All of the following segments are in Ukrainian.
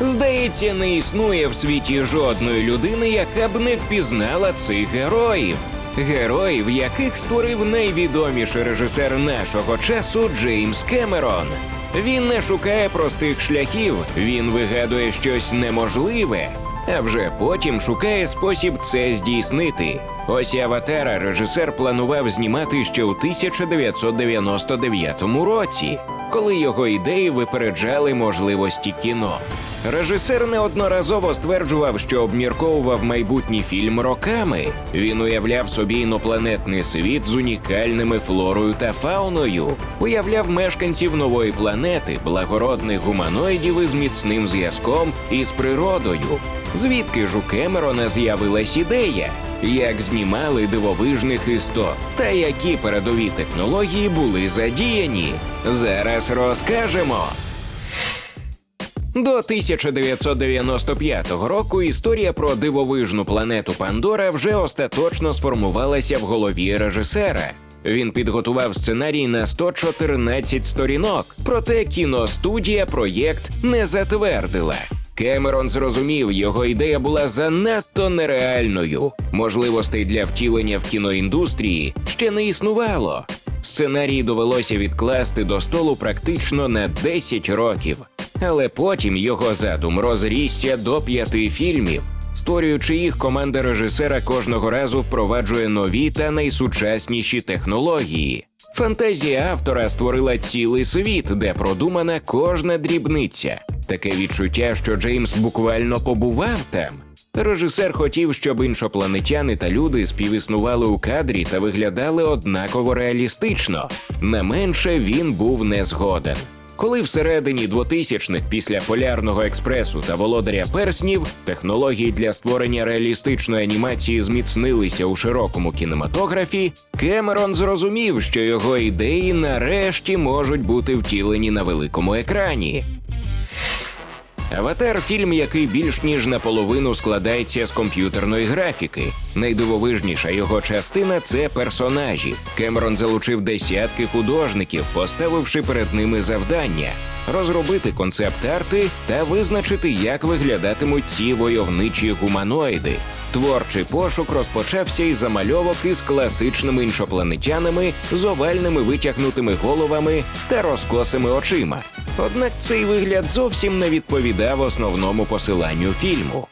Здається, не існує в світі жодної людини, яка б не впізнала цих героїв. Героїв, яких створив найвідоміший режисер нашого часу Джеймс Кемерон. Він не шукає простих шляхів, він вигадує щось неможливе, а вже потім шукає спосіб це здійснити. Ось аватара режисер планував знімати ще у 1999 році, коли його ідеї випереджали можливості кіно. Режисер неодноразово стверджував, що обмірковував майбутній фільм роками. Він уявляв собі інопланетний світ з унікальними флорою та фауною, уявляв мешканців нової планети, благородних гуманоїдів із міцним зв'язком із природою. Звідки ж у Кемерона з'явилась ідея? Як знімали дивовижних істот, та які передові технології були задіяні? Зараз розкажемо. До 1995 року історія про дивовижну планету Пандора вже остаточно сформувалася в голові режисера. Він підготував сценарій на 114 сторінок, проте кіностудія проєкт не затвердила. Кемерон зрозумів, його ідея була занадто нереальною. Можливостей для втілення в кіноіндустрії ще не існувало. Сценарій довелося відкласти до столу практично на 10 років. Але потім його задум розрісся до п'яти фільмів. Створюючи їх, команда режисера кожного разу впроваджує нові та найсучасніші технології. Фантазія автора створила цілий світ, де продумана кожна дрібниця. Таке відчуття, що Джеймс буквально побував там. Режисер хотів, щоб іншопланетяни та люди співіснували у кадрі та виглядали однаково реалістично. Не менше він був не згоден. Коли всередині 2000-х після полярного експресу та володаря перснів технології для створення реалістичної анімації зміцнилися у широкому кінематографі, Кемерон зрозумів, що його ідеї нарешті можуть бути втілені на великому екрані. Аватар фільм, який більш ніж наполовину складається з комп'ютерної графіки. Найдивовижніша його частина це персонажі. Кемерон залучив десятки художників, поставивши перед ними завдання розробити концепт-арти та визначити, як виглядатимуть ці войовничі гуманоїди. Творчий пошук розпочався із замальовок із класичними іншопланетянами з овальними витягнутими головами та розкосими очима. Однак цей вигляд зовсім не відповідав основному посиланню фільму.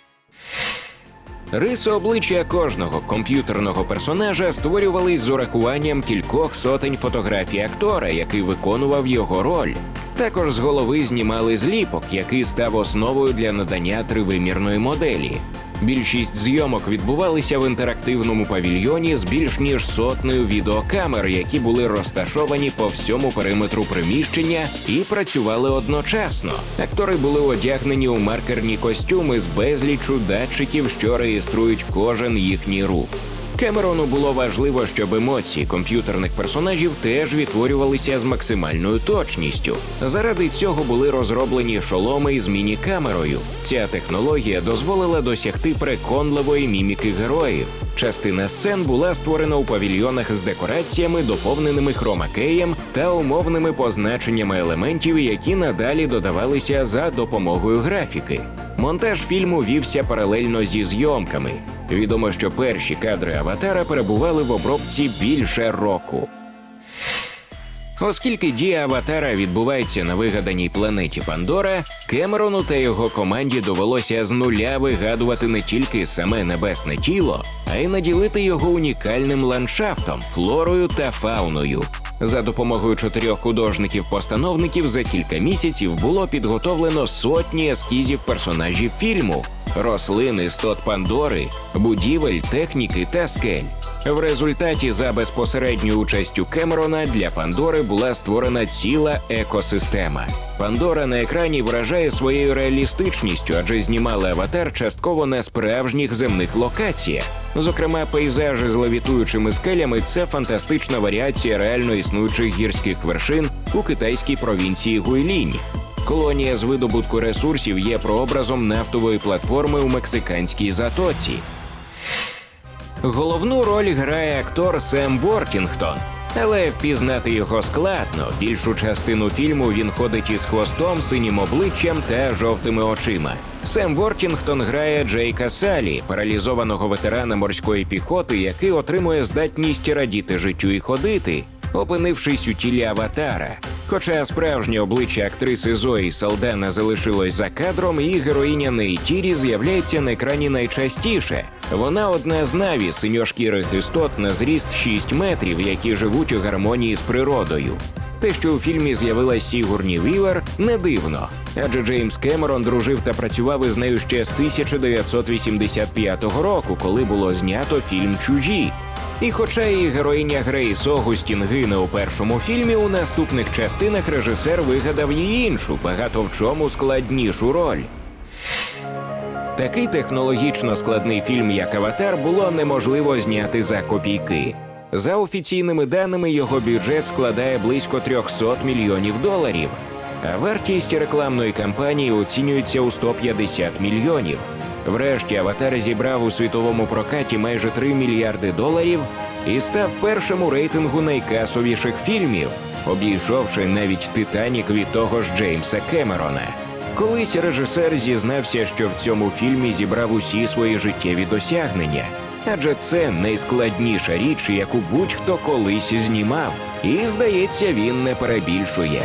Риси обличчя кожного комп'ютерного персонажа створювались з урахуванням кількох сотень фотографій актора, який виконував його роль. Також з голови знімали зліпок, який став основою для надання тривимірної моделі. Більшість зйомок відбувалися в інтерактивному павільйоні з більш ніж сотнею відеокамер, які були розташовані по всьому периметру приміщення і працювали одночасно. Актори були одягнені у маркерні костюми з безлічу датчиків, що реєструють кожен їхній рух. Кемерону було важливо, щоб емоції комп'ютерних персонажів теж відтворювалися з максимальною точністю. Заради цього були розроблені шоломи із міні-камерою. Ця технологія дозволила досягти переконливої міміки героїв. Частина сцен була створена у павільйонах з декораціями, доповненими хромакеєм та умовними позначеннями елементів, які надалі додавалися за допомогою графіки. Монтаж фільму вівся паралельно зі зйомками. Відомо, що перші кадри аватара перебували в обробці більше року. Оскільки дія аватара відбувається на вигаданій планеті Пандора, Кемерону та його команді довелося з нуля вигадувати не тільки саме небесне тіло, а й наділити його унікальним ландшафтом, флорою та фауною. За допомогою чотирьох художників-постановників за кілька місяців було підготовлено сотні ескізів персонажів фільму, рослин, істот Пандори, будівель, техніки та скель. В результаті за безпосередньою участю Кемерона для Пандори була створена ціла екосистема. Пандора на екрані вражає своєю реалістичністю, адже знімали аватар частково на справжніх земних локаціях. Зокрема, пейзажі з левітуючими скелями це фантастична варіація реально існуючих гірських вершин у китайській провінції Гуйлінь. Колонія з видобутку ресурсів є прообразом нафтової платформи у мексиканській затоці. Головну роль грає актор Сем Вортінгтон. Але впізнати його складно. Більшу частину фільму він ходить із хвостом, синім обличчям та жовтими очима. Сем Вортінгтон грає Джейка Салі, паралізованого ветерана морської піхоти, який отримує здатність радіти життю і ходити, опинившись у тілі аватара. Хоча справжнє обличчя актриси Зої Салдена залишилось за кадром, і героїня Нейтірі з'являється на екрані найчастіше. Вона одна з наві синьошкірих істот на зріст 6 метрів, які живуть у гармонії з природою. Те, що у фільмі з'явилась Сігурні Вівер, не дивно, адже Джеймс Кемерон дружив та працював із нею ще з 1985 року, коли було знято фільм Чужі. І хоча її героїня Грейс Огустін гине у першому фільмі, у наступних частинах режисер вигадав їй іншу, багато в чому складнішу роль. Такий технологічно складний фільм, як Аватар, було неможливо зняти за копійки. За офіційними даними, його бюджет складає близько 300 мільйонів доларів, а вартість рекламної кампанії оцінюється у 150 мільйонів. Врешті аватар зібрав у світовому прокаті майже 3 мільярди доларів і став першим у рейтингу найкасовіших фільмів, обійшовши навіть Титанік від того ж Джеймса Кемерона. Колись режисер зізнався, що в цьому фільмі зібрав усі свої життєві досягнення, адже це найскладніша річ, яку будь-хто колись знімав, і здається, він не перебільшує.